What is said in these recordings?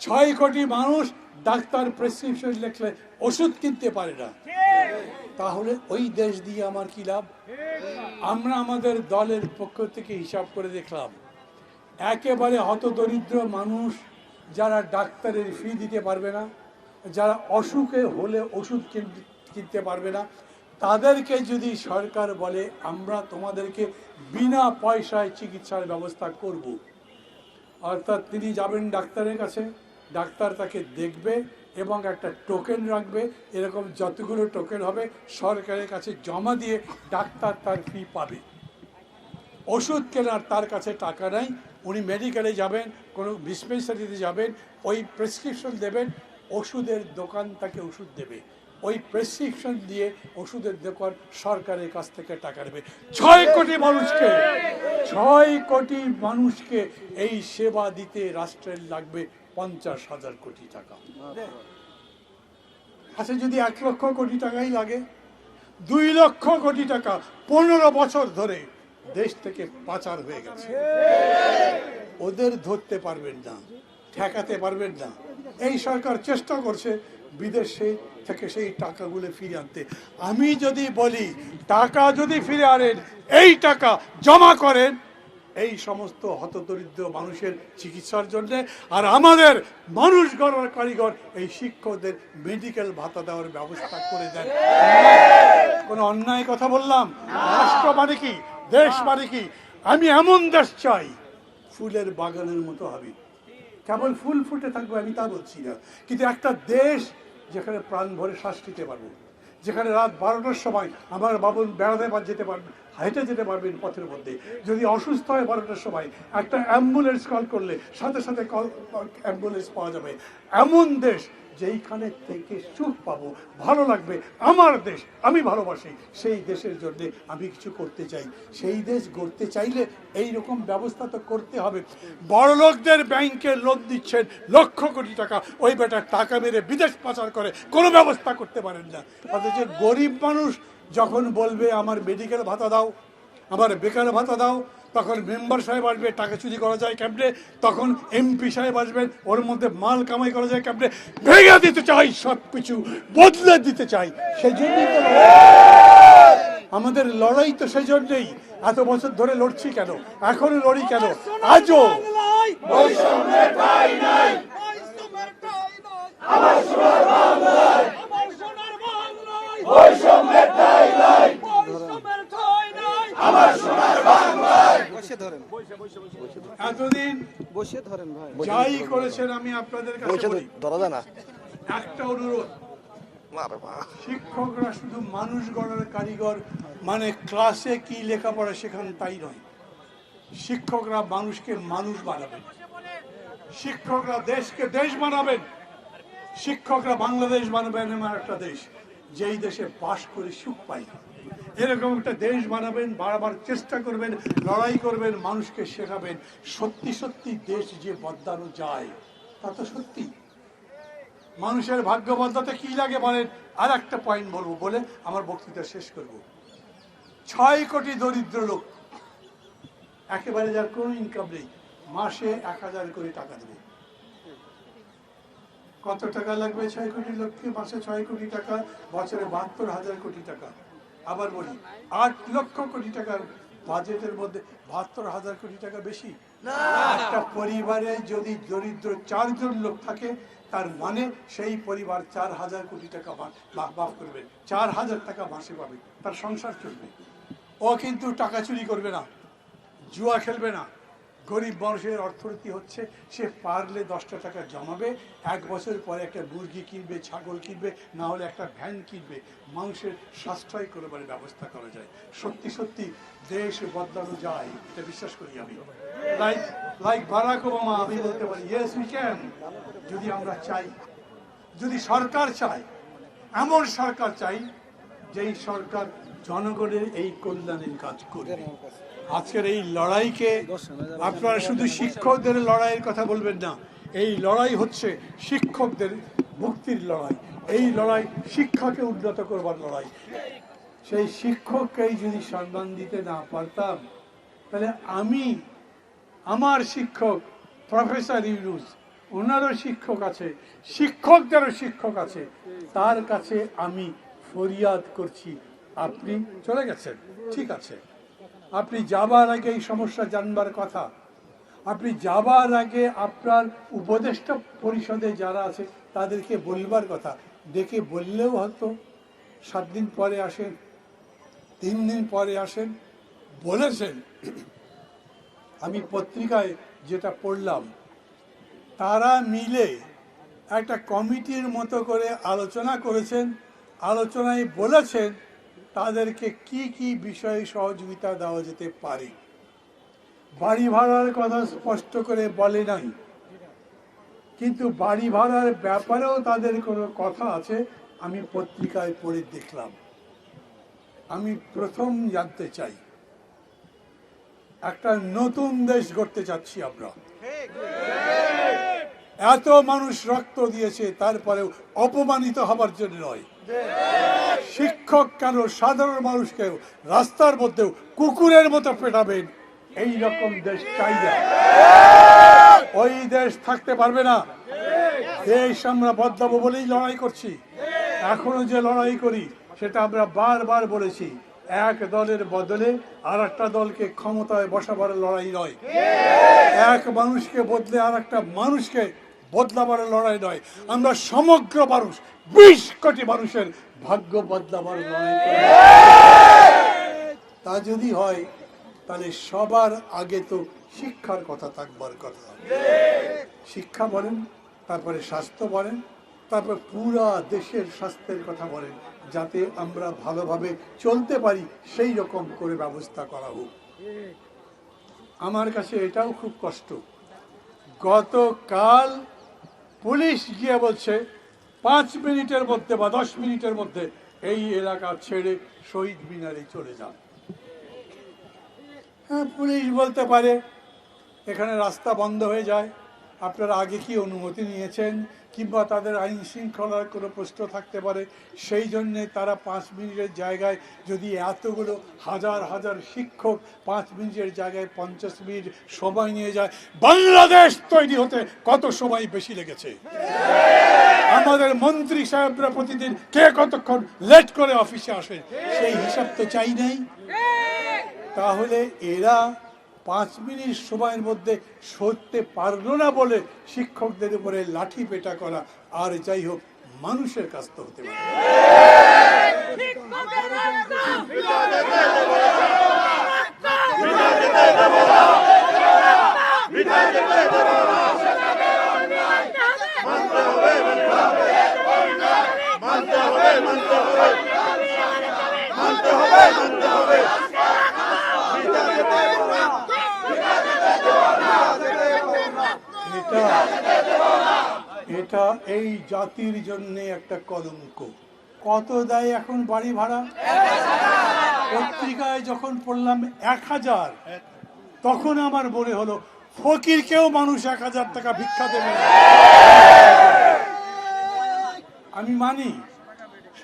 ছয় কোটি মানুষ ডাক্তার প্রেসক্রিপশন লিখলে ওষুধ কিনতে পারে না। তাহলে ওই দেশ দিয়ে আমার কি লাভ? আমরা আমাদের দলের পক্ষ থেকে হিসাব করে দেখলাম, একেবারে হতদরিদ্র মানুষ যারা ডাক্তারের ফি দিতে পারবে না, যারা অসুখে হলে ওষুধ কিন- কিনতে পারবে না, তাদেরকে যদি সরকার বলে, আমরা তোমাদেরকে বিনা পয়সায় চিকিৎসার ব্যবস্থা করব। অর্থাৎ তিনি যাবেন ডাক্তারের কাছে ডাক্তার তাকে দেখবে এবং একটা টোকেন রাখবে। এরকম যতগুলো টোকেন হবে, সরকারের কাছে জমা দিয়ে ডাক্তার তার ফি পাবে। ওষুধ কেনার তার কাছে টাকা নাই, উনি মেডিকেলে যাবেন, কোনো ডিসপেন্সারিতে যাবেন, ওই প্রেসক্রিপশন দেবেন, ওষুধের দোকান তাকে ওষুধ দেবে। ওই প্রেসক্রিপশন দিয়ে ওষুধের দোকান সরকারের কাছ থেকে টাকা নেবে। ছয় কোটি মানুষকে, ছয় কোটি মানুষকে এই সেবা দিতে রাষ্ট্রের লাগবে। পঞ্চাশ হাজার কোটি টাকা। আচ্ছা যদি এক লক্ষ কোটি টাকাই লাগে দুই লক্ষ কোটি টাকা পনেরো বছর ধরে দেশ থেকে পাচার হয়ে গেছে। ওদের ধরতে পারবেন না ঠেকাতে পারবেন না। এই সরকার চেষ্টা করছে বিদেশে থেকে সেই টাকাগুলো ফিরে আনতে। আমি যদি বলি টাকা যদি ফিরে আনেন এই টাকা জমা করেন এই সমস্ত হতদরিদ্র মানুষের চিকিৎসার জন্য আর আমাদের মানুষ গড়ার কারিগর এই শিক্ষকদের মেডিকেল ভাতা দেওয়ার ব্যবস্থা করে দেন। কোনো অন্যায় কথা বললাম? রাষ্ট্র মানে কি? দেশ মানে কি? আমি এমন দেশ চাই, ফুলের বাগানের মতো হবে। কেবল ফুল ফুটে থাকবে, আমি তা বলছি না। কিন্তু একটা দেশ যেখানে প্রাণ ভরে শ্বাস নিতে পারব, যেখানে রাত বারোটার সময় আমার বাবুন বেড়াতে যেতে পারবেন হেঁটে যেতে পারবেন পথের মধ্যে। যদি অসুস্থ হয় বারোটার সময়, একটা অ্যাম্বুলেন্স কল করলে সাথে সাথে কল, অ্যাম্বুলেন্স পাওয়া যাবে। এমন দেশ যেইখানে থেকে সুখ পাবো, ভালো লাগবে। আমার দেশ, আমি ভালোবাসি। সেই দেশের জন্য আমি কিছু করতে চাই। সেই দেশ গড়তে চাইলে এই রকম ব্যবস্থা তো করতে হবে। বড় লোকদের ব্যাংকে লোন দিচ্ছেন লক্ষ কোটি টাকা। ওই বেটার টাকা মেরে বিদেশ পাচার করে। কোনো ব্যবস্থা করতে পারেন না। অথচ গরিব মানুষ যখন বলবে, আমার মেডিকেল ভাতা দাও, আমার বেকার ভাতা দাও তখন মেম্বার সাহেব আসবে টাকা চুরি করা যায় ক্যাম্পে। তখন এমপি সাহেব আসবেন ওর মধ্যে মাল কামাই করা যায় ক্যাম্পে। ভেঙে দিতে চাই সব কিছু বদলে দিতে চাই সেই জন্যই তো আমাদের লড়াই তো সেই জন্যই এত বছর ধরে লড়ছি কেন? এখনও লড়ি কেন? আজও বৈষম্যের ঠাঁই নাই আমার সোনার বাংলায় আমার সোনার বাংলায় বৈষম্যের ঠাঁই নাই বৈষম্যের ঠাঁই নাই আমার সোনার বাংলায় বসে ধরেন এতদিন বসে ধরেন ভাই। যাই করেছেন আমি আপনাদের কাছে বলি। ধরা যায় না। একটা অনুরোধ। শিক্ষকরা শুধু মানুষ গড়ার কারিগর মানে ক্লাসে কি লেখাপড়া শেখান তাই নয়। শিক্ষকরা মানুষকে মানুষ বানাবেন। শিক্ষকরা দেশকে দেশ বানাবেন। শিক্ষকরা বাংলাদেশ বানাবেন এমন একটা দেশ যেই দেশে বাস করে সুখ পাই এরকম একটা দেশ বানাবেন বারবার চেষ্টা করবেন, লড়াই করবেন, মানুষকে শেখাবেন, সত্যি সত্যি দেশ যে বদলানো যায়, তা তো সত্যি। মানুষের ভাগ্য বদলাতে কি লাগে বলেন? আর একটা পয়েন্ট বলব বলে আমার বক্তৃতা শেষ করব। ছয় কোটি দরিদ্র লোক, একেবারে যার কোনো ইনকাম নেই, মাসে এক হাজার করে টাকা দেবে। কত টাকা লাগবে ছয় কোটি লোককে? মাসে ছয় কোটি টাকা, বছরে বাহাত্তর হাজার কোটি টাকা। আবার বলি আট লক্ষ কোটি টাকার বাজেটের মধ্যে বাহাত্তর হাজার কোটি টাকা বেশি? একটা পরিবারে যদি দরিদ্র চারজন লোক থাকে তার মানে সেই পরিবার চার হাজার কোটি টাকা মাফ করবে। চার হাজার টাকা মাসে পাবে। তার সংসার চলবে। ও কিন্তু টাকা চুরি করবে না জুয়া খেলবে না। গরিব মানুষের অর্থনীতি হচ্ছে, সে পারলে দশটা টাকা জমাবে, এক বছর পরে একটা মুরগি কিনবে, ছাগল কিনবে, না হলে একটা ভ্যান কিনবে। মানুষের সাশ্রয় করবার ব্যবস্থা করা যায়। সত্যি সত্যি, দেশ বদলানো যায়, এটা বিশ্বাস করি আমি। লাইক লাইক বারাক ওবামা আমি বলতে পারি ইয়েস উই ক্যান যদি আমরা চাই, যদি সরকার চায়, এমন সরকার চাই, যেই সরকার জনগণের এই কল্যাণের কাজ করবে। আজকের এই লড়াইকে আপনারা শুধু শিক্ষকদের লড়াইয়ের কথা বলবেন না, এই লড়াই হচ্ছে শিক্ষকদের মুক্তির লড়াই। এই লড়াই শিক্ষাকে উন্নত করবার লড়াই। সেই শিক্ষককেই যদি সম্মান দিতে না পারতাম, তাহলে আমি, আমার শিক্ষক প্রফেসর ইউনুস, ওনারও শিক্ষক আছে, শিক্ষকদেরও শিক্ষক আছে, তার কাছে আমি ফরিয়াদ করছি। আপনি চলে গেছেন, ঠিক আছে। আপনি যাবার আগে এই সমস্যা জানবার কথা। আপনি যাবার আগে আপনার উপদেষ্টা পরিষদে যারা আছে, তাদেরকে বলবার কথা। ডেকে বললেও হয়তো সাত দিন পরে আসেন, তিন দিন পরে আসেন, বলেছেন। আমি পত্রিকায় যেটা পড়লাম, তারা মিলে একটা কমিটির মতো করে আলোচনা করেছেন, আলোচনায় বলেছেন তাদেরকে কি কি বিষয়ে সহযোগিতা দেওয়া যেতে পারে? বাড়ি ভাড়ার কথা স্পষ্ট করে বলে নাই। কিন্তু বাড়ি ভাড়ার ব্যাপারেও তাদের কোনো কথা আছে, আমি পত্রিকায় পড়ে দেখলাম। আমি প্রথম জানতে চাই, একটা নতুন দেশ গড়তে চাচ্ছি আমরা। এত মানুষ রক্ত দিয়েছে, তারপরেও অপমানিত হবার জন্য নয়। শিক্ষক কেন সাধারণ মানুষকেও রাস্তার মধ্যেও কুকুরের মতো পেটাবেন? এই রকম দেশ চাই না। ওই দেশ থাকতে পারবে না। দেশ আমরা বদলাবো বলেই লড়াই করছি। এখনও যে লড়াই করি, সেটা আমরা বারবার বলেছি। এক দলের বদলে আর একটা দলকে ক্ষমতায় বসাবার লড়াই নয়। এক মানুষকে বদলে আর একটা মানুষকে বদলাবার লড়াই নয়। আমরা সমগ্র মানুষ বিশ কোটি মানুষের ভাগ্য বদলাবার লড়াই তা যদি হয়, তাহলে সবার আগে তো শিক্ষার কথা থাকবার কথা। শিক্ষা বলেন, তারপরে স্বাস্থ্য বলেন, তারপর পুরা দেশের স্বাস্থ্যের কথা বলেন, যাতে আমরা ভালোভাবে চলতে পারি, সেই রকম করে ব্যবস্থা করা হোক। আমার কাছে এটাও খুব কষ্ট। গতকাল পুলিশ গিয়ে বলছে পাঁচ মিনিটের মধ্যে বা দশ মিনিটের মধ্যে এই এলাকা ছেড়ে শহীদ মিনারে চলে যান। হ্যাঁ পুলিশ বলতে পারে, এখানে রাস্তা বন্ধ হয়ে যায়। আপনারা আগে কি অনুমতি নিয়েছেন? কিংবা তাদের আইন শৃঙ্খলার কোনো প্রশ্ন থাকতে পারে? সেই জন্যে তারা পাঁচ মিনিটের জায়গায় যদি এতগুলো হাজার হাজার শিক্ষক পাঁচ মিনিটের জায়গায় পঞ্চাশ মিনিট সময় নিয়ে যায়, বাংলাদেশ তৈরি হতে কত সময় বেশি লেগেছে? আমাদের মন্ত্রী সাহেবরা প্রতিদিন কে কতক্ষণ লেট করে অফিসে আসেন সেই হিসাব তো চাই নাই। তাহলে এরা পাঁচ মিনিট সময়ের মধ্যে সরতে পারল না বলে শিক্ষকদের উপরে লাঠি পেটা করা, আর যাই হোক, মানুষের কাছ তো হতে পারে। এটা এটা এই জাতির জন্য একটা কলঙ্ক। কত দেয় এখন বাড়ি ভাড়া? পত্রিকায় যখন পড়লাম এক হাজার, তখন আমার মনে হলো ফকিরকেও মানুষ এক হাজার টাকা ভিক্ষা দেবে আমি মানি,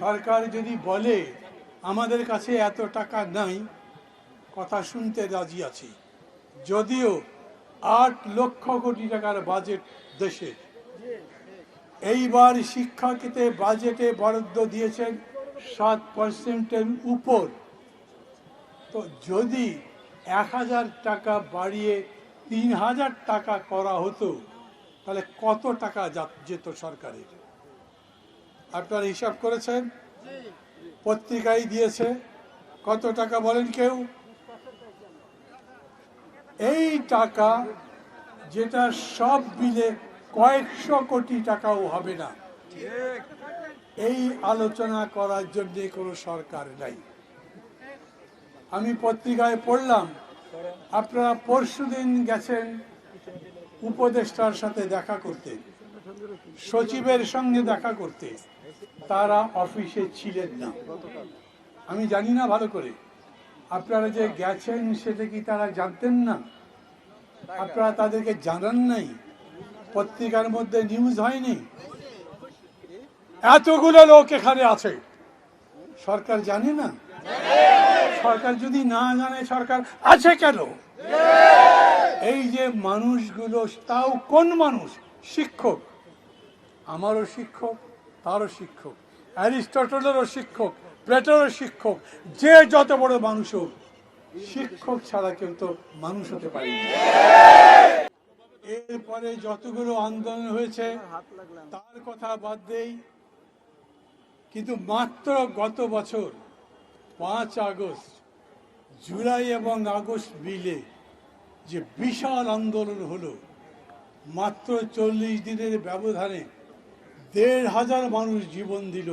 সরকার যদি বলে আমাদের কাছে এত টাকা নাই, কথা শুনতে রাজি আছি। যদিও আট লক্ষ কোটি টাকার বাজেট দেশে। এইবার শিক্ষাকে বাজেটে বরাদ্দ দিয়েছেন সাত পার্সেন্টের উপর। তো যদি এক হাজার টাকা বাড়িয়ে তিন হাজার টাকা করা হতো, তাহলে কত টাকা যেত সরকারের? আপনারা হিসাব করেছেন? পত্রিকায় দিয়েছে। কত টাকা বলেন কেউ? এই টাকা যেটা সব মিলে কয়েকশো কোটি টাকাও হবে না। এই আলোচনা করার জন্য কোনো সরকার নাই। আমি পত্রিকায় পড়লাম। আপনারা পরশুদিন গেছেন উপদেষ্টার সাথে দেখা করতে, সচিবের সঙ্গে দেখা করতে। তারা অফিসে ছিলেন না। আমি জানি না ভালো করে। আপনারা যে গেছেন সেটা কি তারা জানতেন না? আপনারা তাদেরকে জানান নাই? পত্রিকার মধ্যে নিউজ হয়নি? এতগুলো লোক এখানে আছে। সরকার জানে না? সরকার যদি না জানে সরকার আছে কেন? এই যে মানুষগুলো তাও কোন মানুষ? শিক্ষক। আমারও শিক্ষক তারও শিক্ষক। অ্যারিস্টটলেরও শিক্ষক প্লেটোরও শিক্ষক যে যত বড় মানুষ হোক শিক্ষক ছাড়া কেউ তো মানুষ হতে পারে এরপরে যতগুলো আন্দোলন হয়েছে তার কথা বাদ দেই কিন্তু মাত্র গত বছর পাঁচ আগস্ট, জুলাই এবং আগস্ট মিলে যে বিশাল আন্দোলন হলো, মাত্র চল্লিশ দিনের ব্যবধানে দেড় হাজার মানুষ জীবন দিল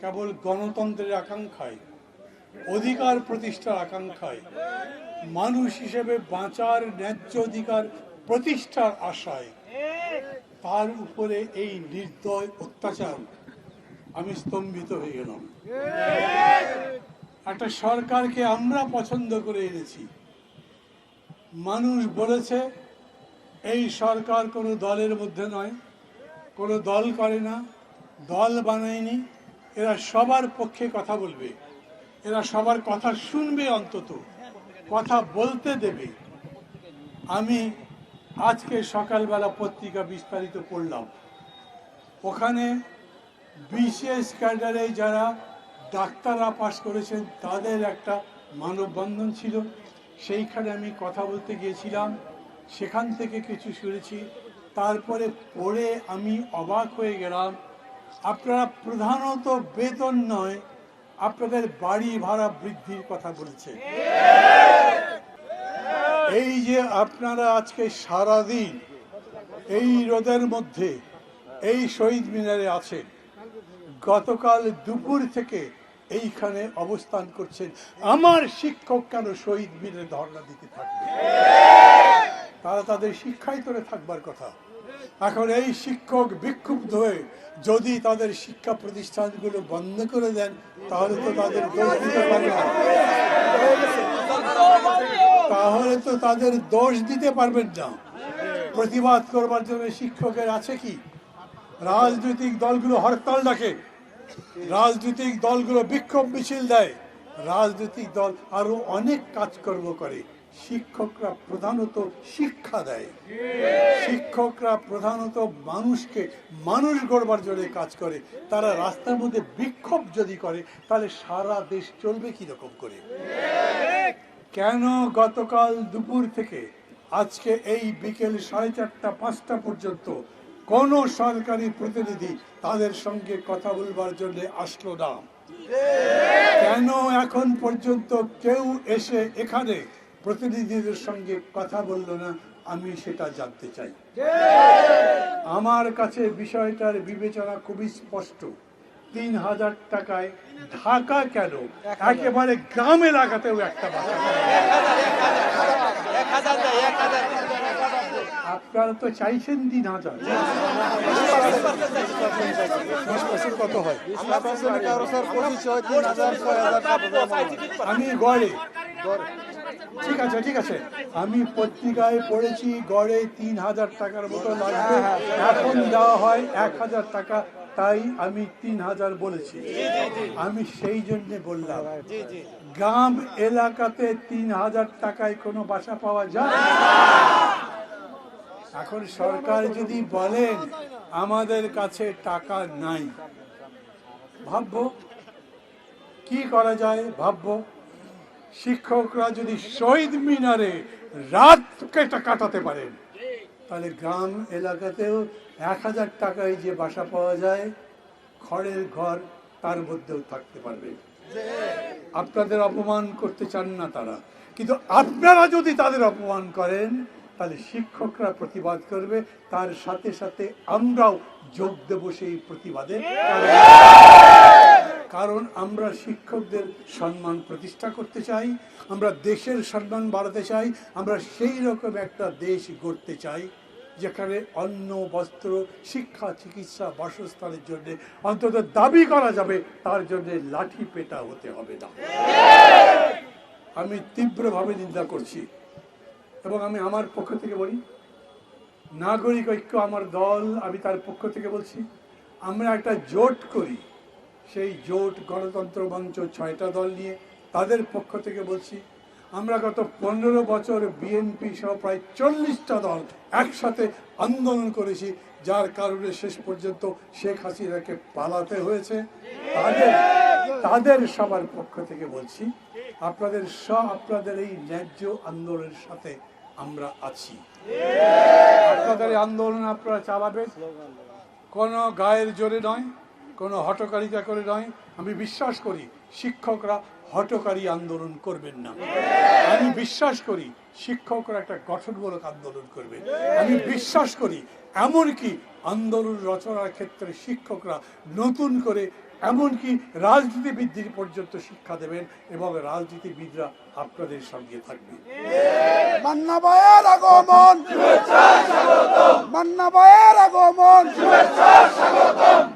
কেবল গণতন্ত্রের আকাঙ্ক্ষায়, অধিকার প্রতিষ্ঠার আকাঙ্ক্ষায়, মানুষ হিসেবে বাঁচার ন্যায্য অধিকার প্রতিষ্ঠার আশায়। তার উপরে এই নির্দয় অত্যাচার আমি স্তম্ভিত হয়ে গেলাম। একটা সরকারকে আমরা পছন্দ করে এনেছি। মানুষ বলেছে এই সরকার কোনো দলের মধ্যে নয় কোনো দল করে না দল বানায়নি এরা সবার পক্ষে কথা বলবে। এরা সবার কথা শুনবে অন্তত কথা বলতে দেবে। আমি আজকে সকালবেলা পত্রিকা বিস্তারিত পড়লাম। ওখানে বিশেষ ক্যাডারে যারা ডাক্তাররা পাশ করেছেন, তাদের একটা মানববন্ধন ছিল। সেইখানে আমি কথা বলতে গিয়েছিলাম, সেখান থেকে কিছু শুনেছি। তারপরে পড়ে আমি অবাক হয়ে গেলাম। আপনারা প্রধানত বেতন নয়, আপনাদের বাড়ি ভাড়া বৃদ্ধির কথা বলছেন। এই যে আপনারা আজকে সারাদিন এই রোদের মধ্যে এই শহীদ মিনারে আছেন গতকাল দুপুর থেকে এইখানে অবস্থান করছেন। আমার শিক্ষক কেন শহীদ মিলে ধর্ণা দিতে থাকবে? তারা তাদের শিক্ষায় করে থাকবার কথা। এখন এই শিক্ষক বিক্ষুব্ধ হয়ে যদি তাদের শিক্ষা প্রতিষ্ঠানগুলো বন্ধ করে দেন, তাহলে তো তাদের দোষ দিতে পারবে না। তাহলে তো তাদের দোষ দিতে পারবেন না। প্রতিবাদ করবার জন্য শিক্ষকের আছে কি? রাজনৈতিক দলগুলো হরতাল ডাকে। রাজনৈতিক দলগুলো বিক্ষোভ মিছিল দেয়। রাজনৈতিক দল আরও অনেক কাজকর্ম করে। শিক্ষকরা প্রধানত শিক্ষা দেয়। শিক্ষকরা প্রধানত মানুষকে মানুষ গড়বার জন্য কাজ করে। তারা রাস্তার মধ্যে বিক্ষোভ যদি করে, তাহলে সারা দেশ চলবে কীরকম করে? কেন গতকাল দুপুর থেকে আজকে এই বিকেল সাড়ে চারটা, পাঁচটা পর্যন্ত কোন সরকারি প্রতিনিধি তাদের সঙ্গে কথা বলবার জন্য আসলো না। কেন এখন পর্যন্ত কেউ এসে এখানে প্রতিনিধিদের সঙ্গে কথা বলল না, আমি সেটা জানতে চাই। আমার কাছে বিষয়টার বিবেচনা খুবই স্পষ্ট। তিন হাজার টাকায় ঢাকা কেন? একেবারে গ্রাম এলাকাতেও একটা বাসা। আপনারা তো চাইছেন তিন হাজার দশ কত হয় আমি গড়ে। ঠিক আছে ঠিক আছে। আমি পত্রিকায় পড়েছি গড়ে তিন হাজার টাকার মতো লাগবে। এখন দেওয়া হয় এক হাজার টাকা তাই আমি তিন হাজার বলেছি। আমি সেই জন্য বললাম গ্রাম এলাকাতে তিন হাজার টাকায় কোনো বাসা পাওয়া যায়? এখন সরকার যদি বলেন আমাদের কাছে টাকা নাই, ভাবব? কি করা যায় ভাববো? শিক্ষকরা যদি শহীদ মিনারে রাত কেটে কাটাতে পারেন, তাহলে গ্রাম এলাকাতেও এক হাজার টাকায় যে বাসা পাওয়া যায়, খড়ের ঘর তার মধ্যেও থাকতে পারবে। আপনাদের অপমান করতে চান না তারা, কিন্তু আপনারা যদি তাদের অপমান করেন তাহলে শিক্ষকরা প্রতিবাদ করবে, তার সাথে সাথে আমরাও যোগ দেবো সেই প্রতিবাদে। কারণ আমরা শিক্ষকদের সম্মান প্রতিষ্ঠা করতে চাই, আমরা দেশের সম্মান বাড়াতে চাই, আমরা সেই রকম একটা দেশ গড়তে চাই, যেখানে অন্ন, বস্ত্র, শিক্ষা, চিকিৎসা, বাসস্থানের জন্য অন্তত দাবি করা যাবে, তার জন্য লাঠি পেটা হতে হবে না। আমি তীব্রভাবে নিন্দা করছি। এবং আমি আমার পক্ষ থেকে বলি, নাগরিক ঐক্য আমার দল, আমি তার পক্ষ থেকে বলছি, আমরা একটা জোট করি। সেই জোট গণতন্ত্র মঞ্চ ছয়টা দল নিয়ে তাদের পক্ষ থেকে বলছি, আমরা গত পনেরো বছর বিএনপি সহ প্রায় চল্লিশটা দল একসাথে আন্দোলন করেছি, যার কারণে শেষ পর্যন্ত শেখ হাসিনাকে পালাতে হয়েছে। তাদের তাদের সবার পক্ষ থেকে বলছি, আপনাদের স, আপনাদের এই ন্যায্য আন্দোলনের সাথে আমরা আছি। আপনাদের আন্দোলন আপনারা চালাবেন। কোনো গায়ের জোরে নয়, কোনো হটকারিতা করে নয়। আমি বিশ্বাস করি, শিক্ষকরা হটকারী আন্দোলন করবেন না। আমি বিশ্বাস করি, শিক্ষকরা একটা গঠনমূলক আন্দোলন করবে আমি বিশ্বাস করি, এমনকি আন্দোলন রচনার ক্ষেত্রে শিক্ষকরা নতুন করে এমনকি রাজনীতিবিদদের পর্যন্ত শিক্ষা দেবেন এবং রাজনীতিবিদরা আপনাদের সঙ্গে থাকবে।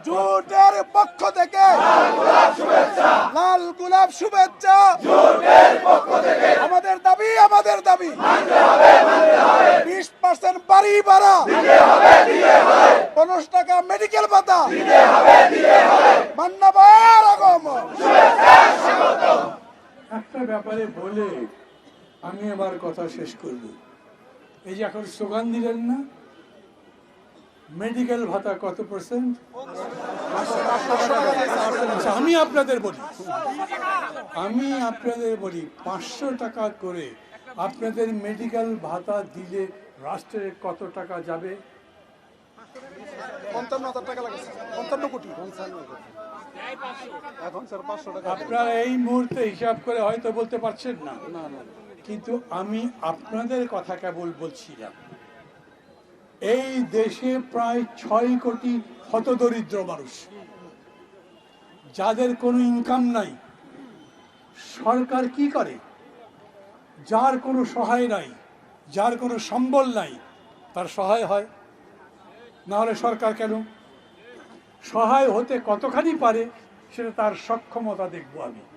জোটের পক্ষ থেকে লাল গোলাপ শুভেচ্ছা আমাদের দাবি আমাদের দাবি বিশ পার্সেন্ট বাড়ি ভাড়া পনেরো টাকা মেডিকেল ভাতা মান্না ভাইয়ের আগমন একটা ব্যাপারে বলে আমি আবার কথা শেষ করব। এই যে এখন স্লোগান দিলেন না? মেডিকেল ভাতা কত পার্সেন্ট আচ্ছা, আমি আপনাদের বলি। আমি আপনাদের বলি পাঁচশো টাকা করে আপনাদের মেডিকেল ভাতা দিলে রাষ্ট্রের কত টাকা যাবে? আপনারা এই মুহূর্তে হিসাব করে হয়তো বলতে পারছেন না না না। কিন্তু আমি আপনাদের কথা কেবল বলছিলাম এই দেশে প্রায় ছয় কোটি হতদরিদ্র মানুষ। যাদের কোনো ইনকাম নাই। সরকার কি করে? যার কোনো সহায় নাই, যার কোনো সম্বল নাই, তার সহায় হয়। না হলে সরকার কেন? সহায় হতে কতখানি পারে, সেটা তার সক্ষমতা দেখব আমি।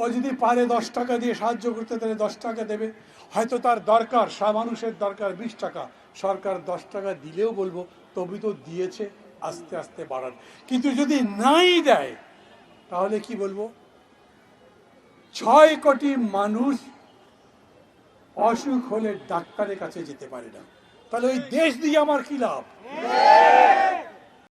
ও যদি পারে দশ টাকা দিয়ে সাহায্য করতে, তাহলে দশ টাকা দেবে। হয়তো তার দরকার, সা মানুষের দরকার বিশ টাকা। সরকার দশ টাকা দিলেও বলব, তবু তো দিয়েছে আস্তে আস্তে বাড়ান। কিন্তু যদি নাই দেয়, তাহলে কি বলব? ছয় কোটি মানুষ অসুখ হলে ডাক্তারের কাছে যেতে পারে না। তাহলে ওই দেশ দিয়ে আমার কি লাভ?